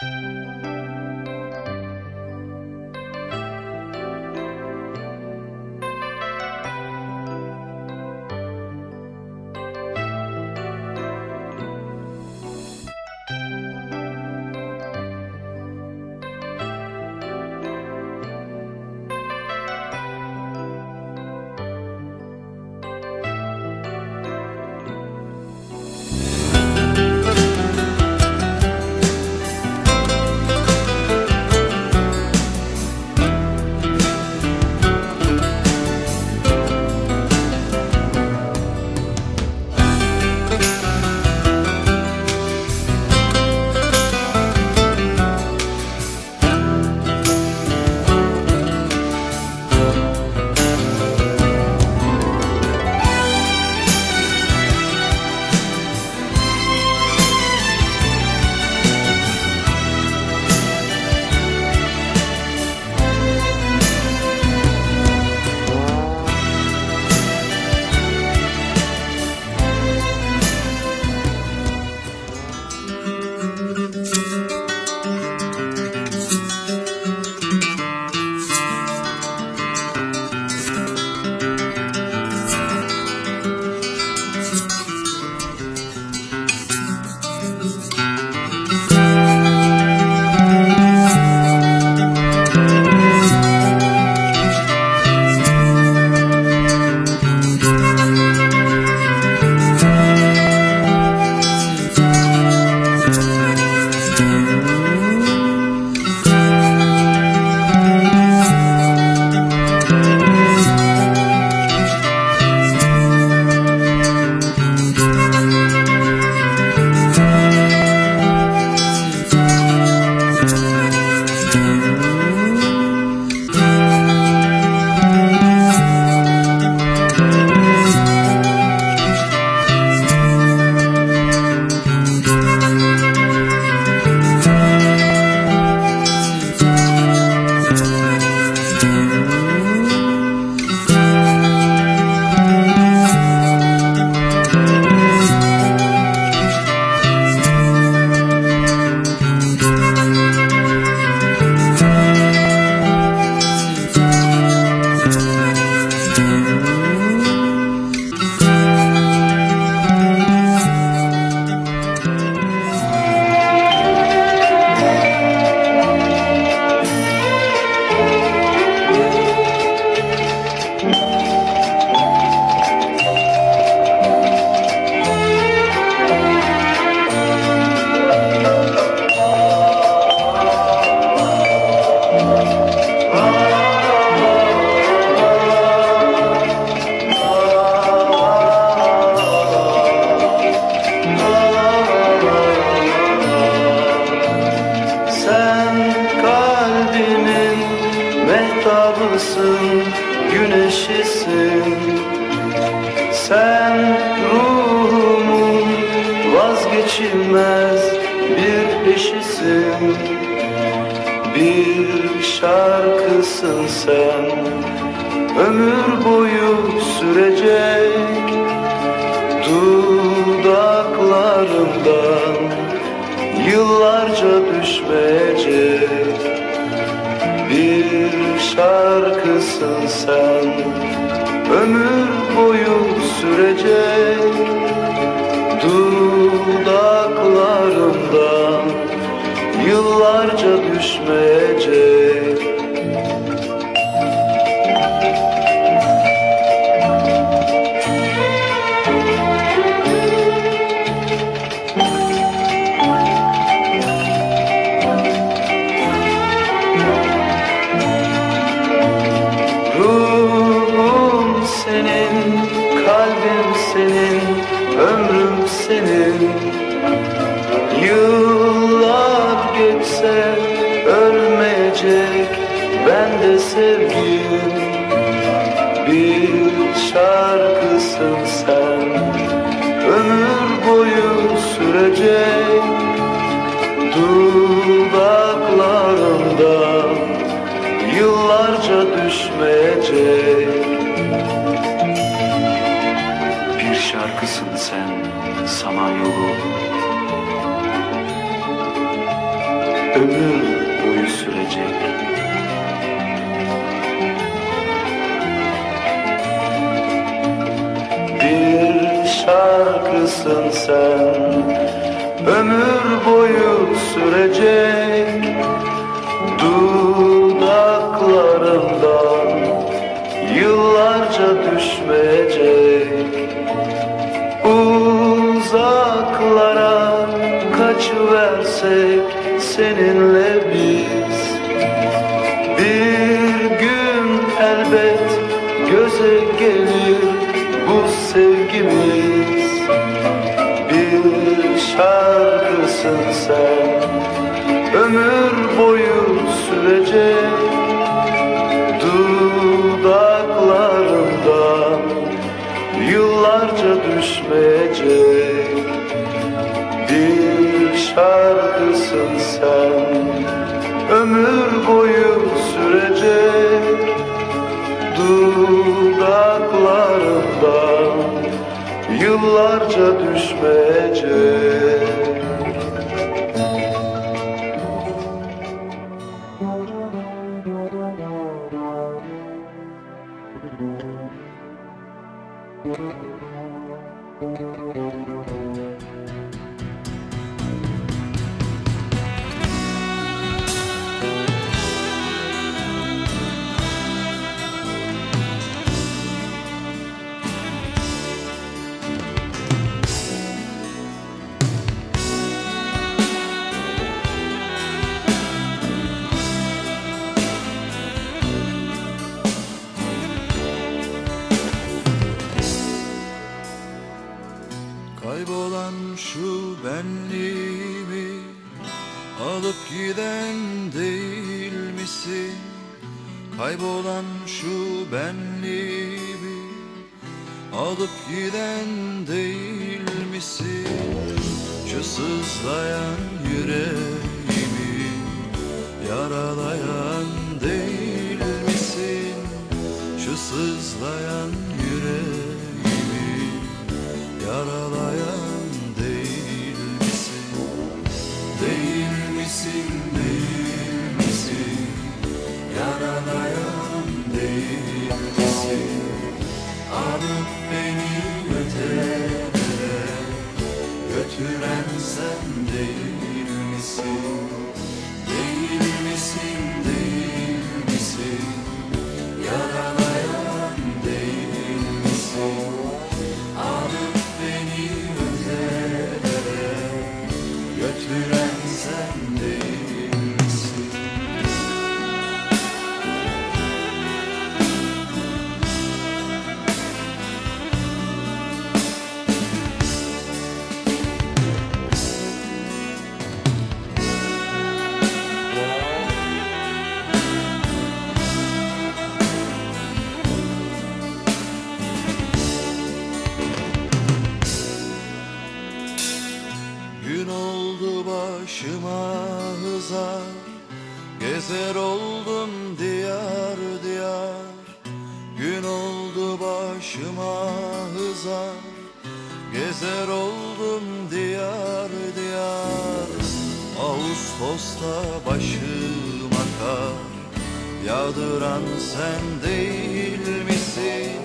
Sen yıllarca düşmeyecek Bir şarkısın sen. Ömür boyu sürecek Dudaklarımdan. Yıllarca düşmeyecek ömür boyu sürecek Dudaklarımdan yıllarca düşmeyecek. Bir şarkısın sen samanyolu ömür boyu sürecek şarkısın sen. Ömür boyu sürecek Dudaklarından yıllarca düşmeyecek. Uzaklara kaçıversek seninle biz. Bir gün elbet göze gelir bu sevgimiz sen ömür boyu sürecek Dudaklarından yıllarca düşmeyecek Bir şarkısın sen. Ömür boyu sürecek Dudaklarından yıllarca düşmeyecek Değil başıma hızar Gezer oldum diyar diyar. Gün oldu başıma hızar Gezer oldum diyar diyar. Ağustos'ta başıma kar Yağdıran sen değil misin?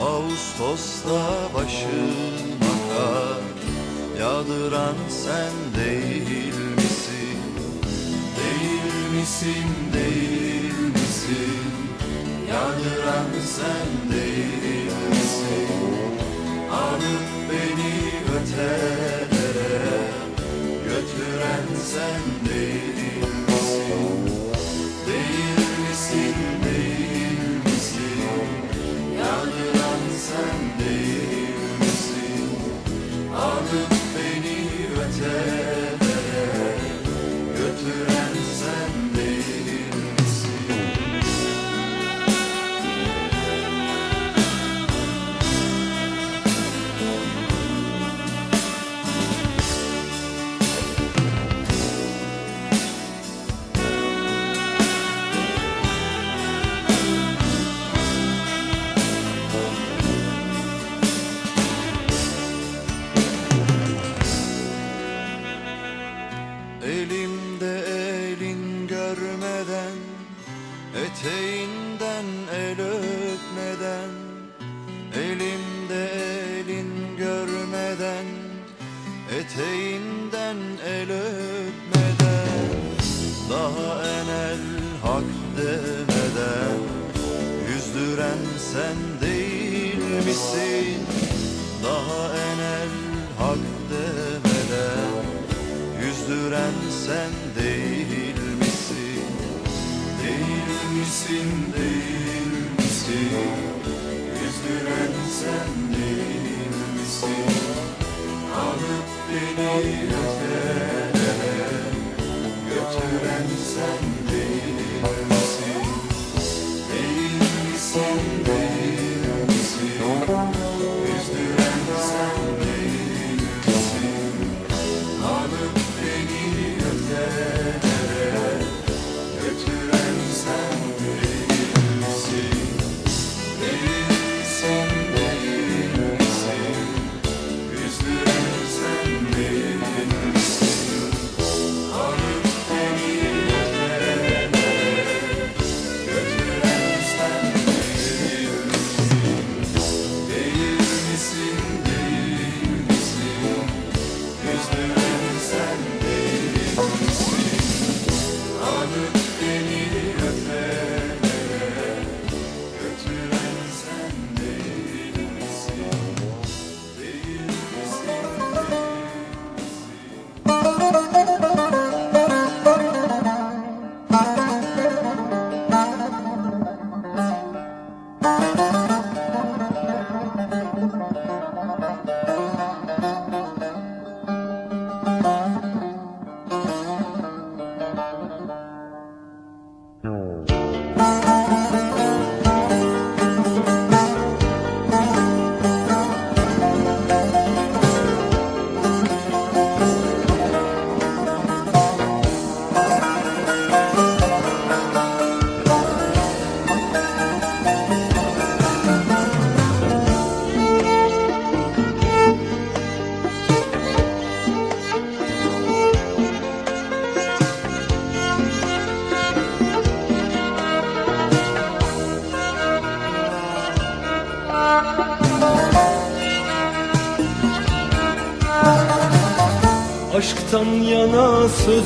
Ağustos'ta başıma kar Yağdıran sen değil misin? Değil misin, değil misin? Yağdıran sen değil misin? Alıp beni ötelere götüren sen değil sen değil misin? Daha enel hak demeden Yüzdüren sen değil misin? Değil misin, değil misin? Yüzdüren sen değil misin? Alıp beni ötelere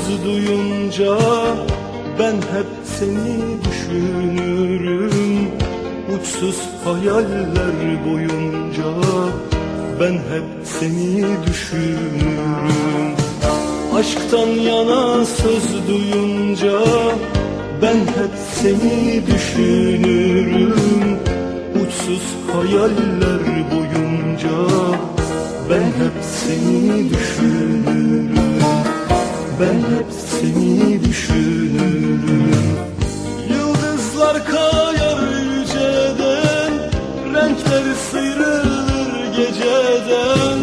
yana söz duyunca ben hep seni düşünürüm. Uçsuz hayaller boyunca ben hep seni düşünürüm. Aşktan yana söz duyunca ben hep seni düşünürüm. Uçsuz hayaller boyunca ben hep seni düşünürüm Ben hep seni düşünürüm. Yıldızlar kayar yüceden Renkler sıyrılır geceden.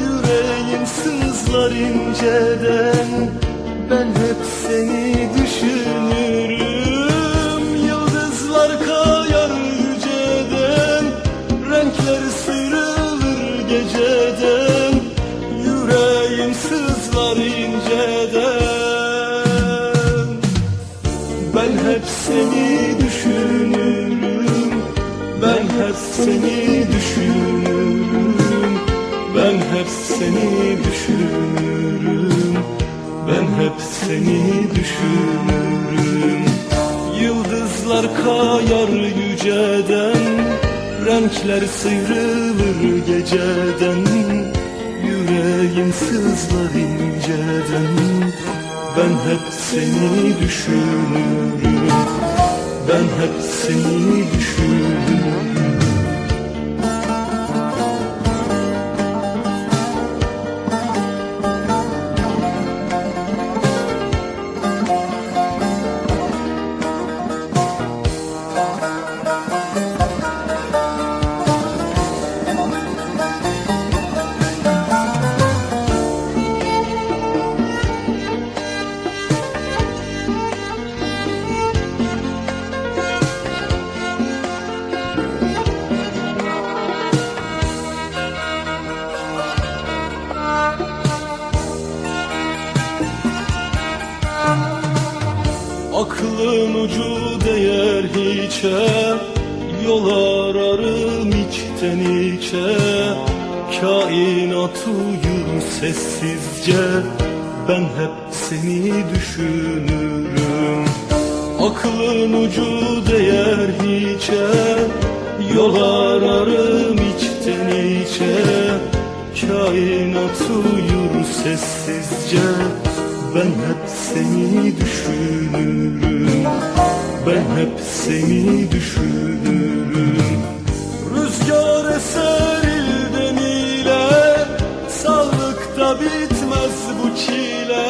Yüreğim sızlar inceden Ben hep seni düşünürüm seni düşünürüm. Ben hep seni düşünürüm. Ben hep seni düşünürüm. Ben hep seni düşünürüm. Yıldızlar kayar yüceden Renkler sıyrılır geceden. Yüreğim sızlar inceden Ben hep seni düşünürüm Ben hep seni düşünürüm Aklın ucu değer hiçe Yol ararım içten içe. Kainat uyur sessizce Ben hep seni düşünürüm. Aklın ucu değer hiçe Yol ararım içten içe. Kainat uyur sessizce Ben hep seni düşünürüm. Ben hep seni düşünürüm. Rüzgar eser ilden ile Sağlıkta bitmez bu çile.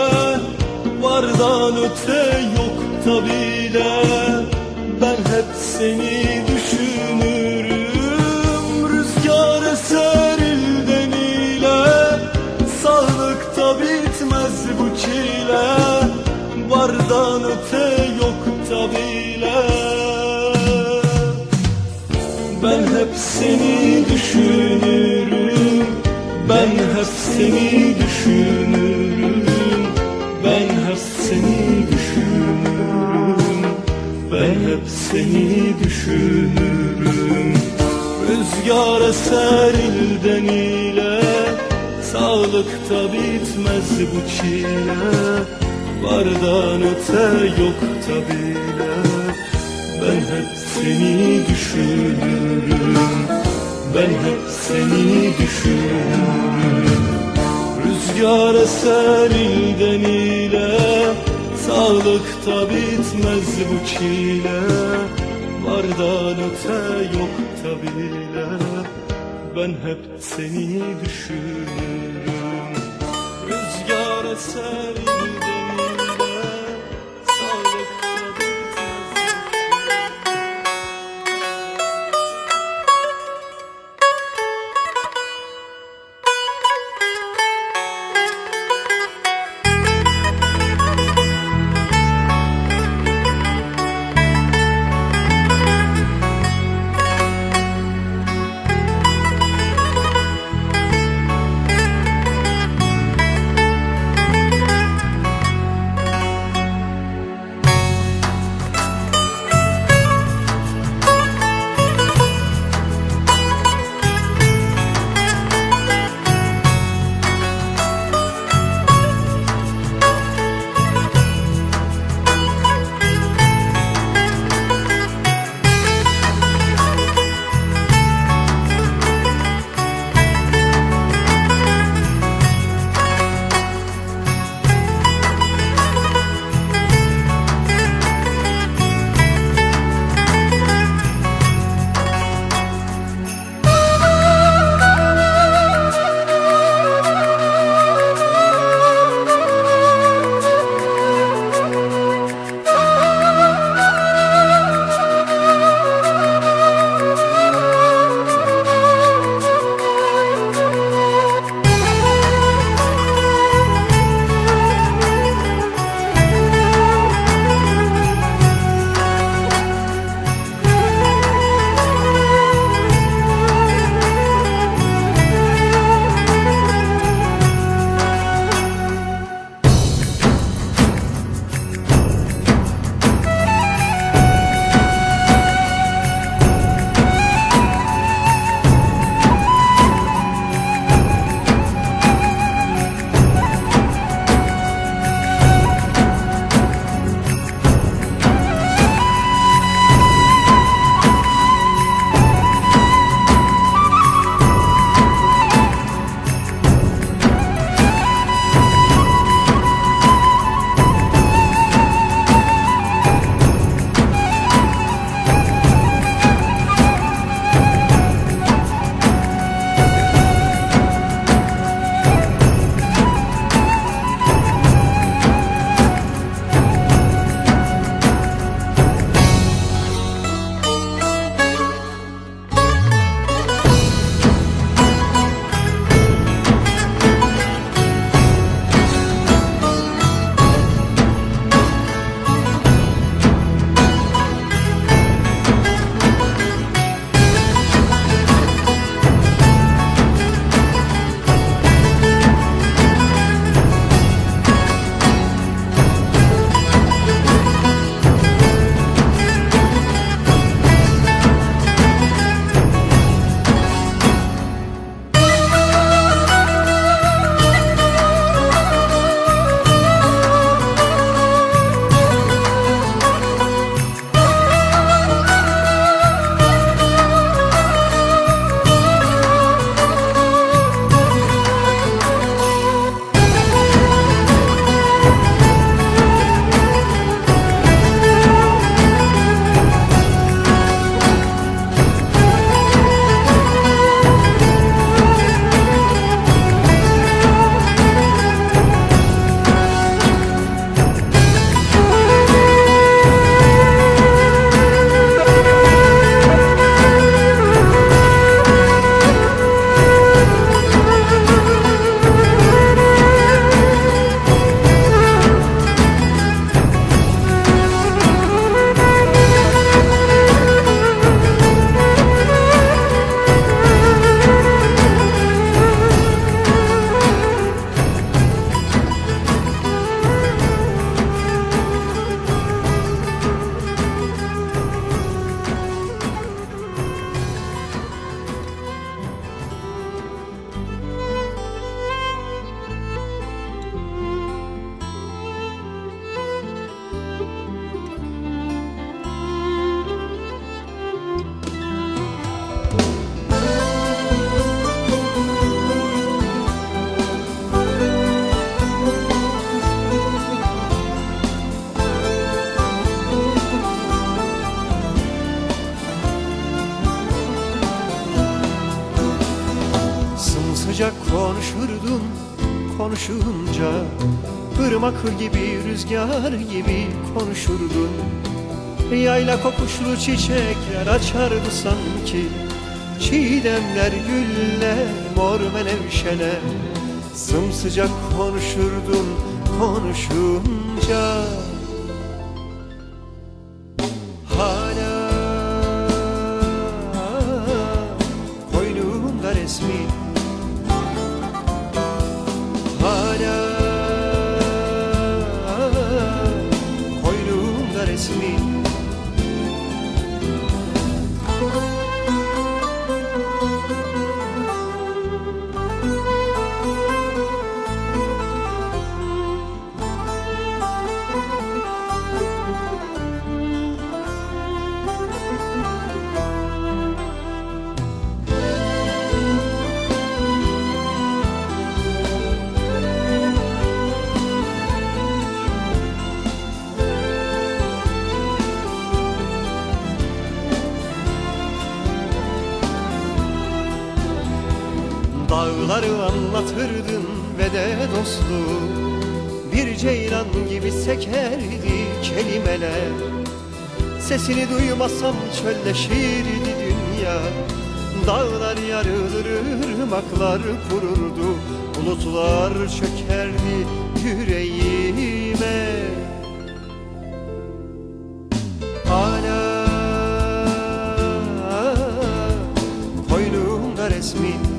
Vardan öte yok bile. Ben hep seni düşünürüm seni düşünürüm. Ben hep seni düşünürüm. Ben hep seni düşünürüm. Ben hep seni düşünürüm. Rüzgar eser ilden ile Sağlıkta bitmez bu çile. Vardan öte yok hep seni düşünürüm Ben hep seni düşünürüm Rüzgar eser ilden ile Sağlıkta bitmez bu çile. Vardan öte yok bile. Ben hep seni düşünürüm Rüzgar eser ilden konuşunca Irmak gibi rüzgar gibi konuşurdun. Yayla kokuşlu çiçekler açardı sanki. Çiğdemler güller mor menevşeler. Sımsıcak konuşurdun konuşunca koynumda Sesini duymasam çölleşirdi dünya. Dağlar yarılır, ırmaklar kururdu. Bulutlar çökerdi yüreğime. Hala koynumda resmin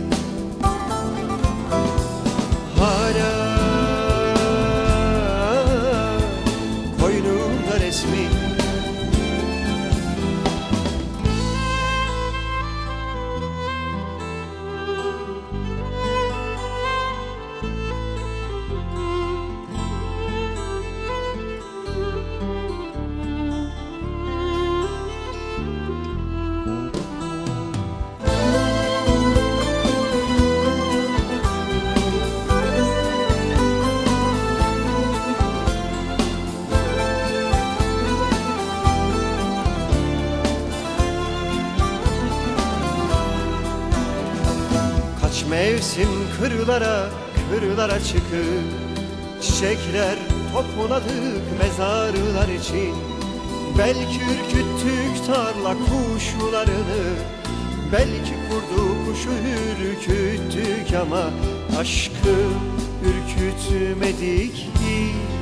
mevsim kırlara kırlara çıkıp Çiçekler topladık mezarlar için. Belki ürküttük tarla kuşlarını Belki kurdu kuşu ürküttük ama Aşkı ürkütmedik hiç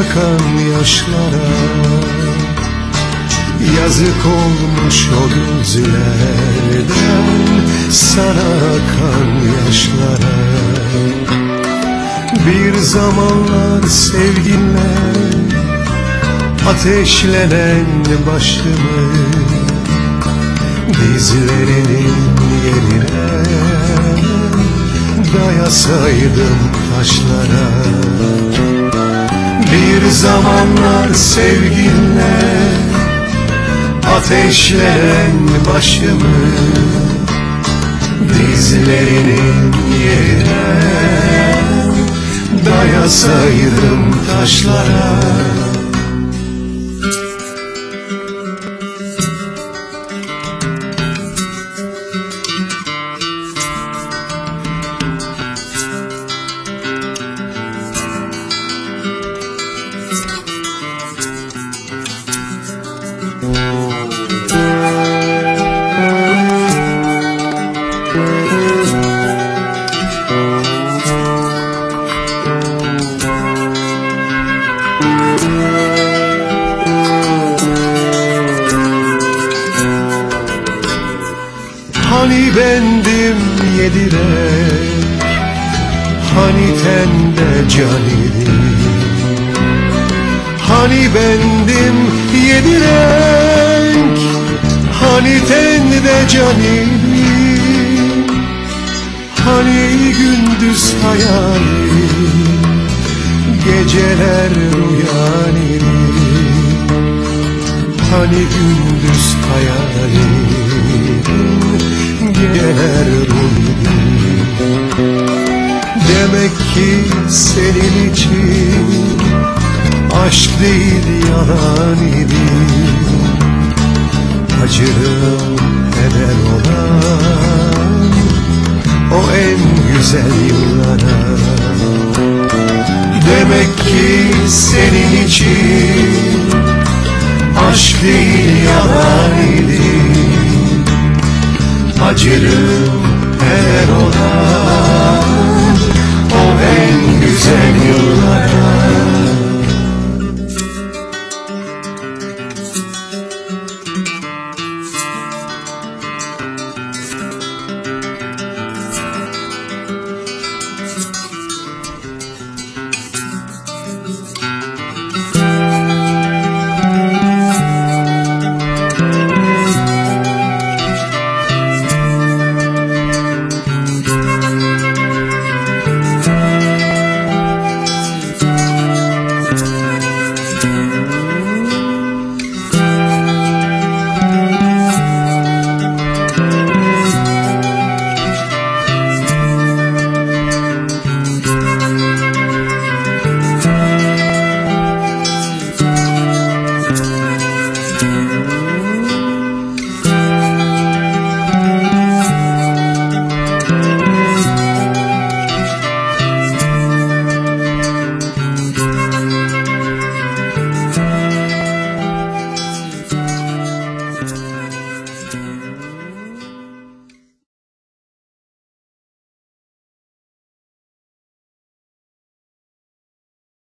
akan yaşlara. Yazık olmuş o gözlerden Sana akan yaşlara. Bir zamanlar sevginle Ateşlenen başımı Dizlerinin yerine Dayasaydım taşlara Bir zamanlar sevginle Ateşlenen başımı Dizlerinin yerine Dayasaydım taşlara Geceler rüyan Demek ki senin için Aşk değil yalan idi. Acırım heder olan O en güzel yıllara. Demek ki senin için Aşk değil yalan idi Acırım her olan O en güzel yıllara.